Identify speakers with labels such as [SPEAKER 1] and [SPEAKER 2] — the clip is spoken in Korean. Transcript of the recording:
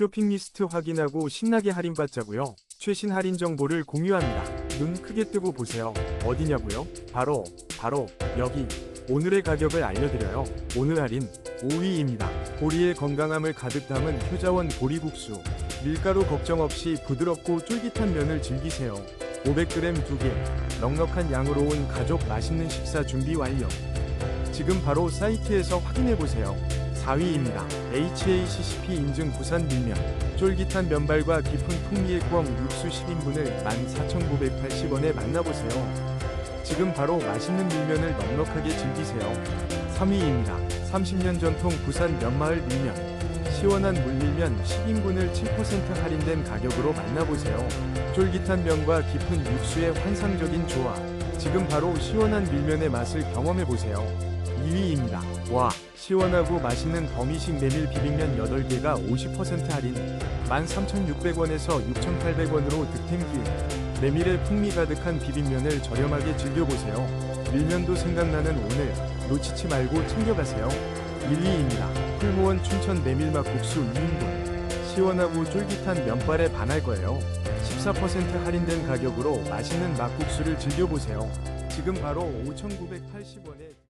[SPEAKER 1] 쇼핑 리스트 확인하고 신나게 할인받자고요. 최신 할인 정보를 공유합니다. 눈 크게 뜨고 보세요. 어디냐고요? 바로 바로 여기. 오늘의 가격을 알려드려요. 오늘 할인 5위입니다. 보리의 건강함을 가득 담은 효자원 보리국수. 밀가루 걱정 없이 부드럽고 쫄깃한 면을 즐기세요. 500g 2개. 넉넉한 양으로 온 가족 맛있는 식사 준비 완료. 지금 바로 사이트에서 확인해보세요. 4위입니다. HACCP 인증 부산 밀면. 쫄깃한 면발과 깊은 풍미의 구멍 육수 10인분을 14,980원에 만나보세요. 지금 바로 맛있는 밀면을 넉넉하게 즐기세요. 3위입니다. 30년 전통 부산 면마을 밀면. 시원한 물밀면 10인분을 7% 할인된 가격으로 만나보세요. 쫄깃한 면과 깊은 육수의 환상적인 조화. 지금 바로 시원한 밀면의 맛을 경험해보세요. 2위입니다. 와, 시원하고 맛있는 더미식 메밀 비빔면 8개가 50% 할인. 13,600원에서 6,800원으로 득템길. 메밀의 풍미 가득한 비빔면을 저렴하게 즐겨보세요. 밀면도 생각나는 오늘 놓치지 말고 챙겨가세요. 1위입니다. 풀무원 춘천 메밀막국수 2인분. 시원하고 쫄깃한 면발에 반할 거예요. 14% 할인된 가격으로 맛있는 막국수를 즐겨보세요. 지금 바로 5,980원에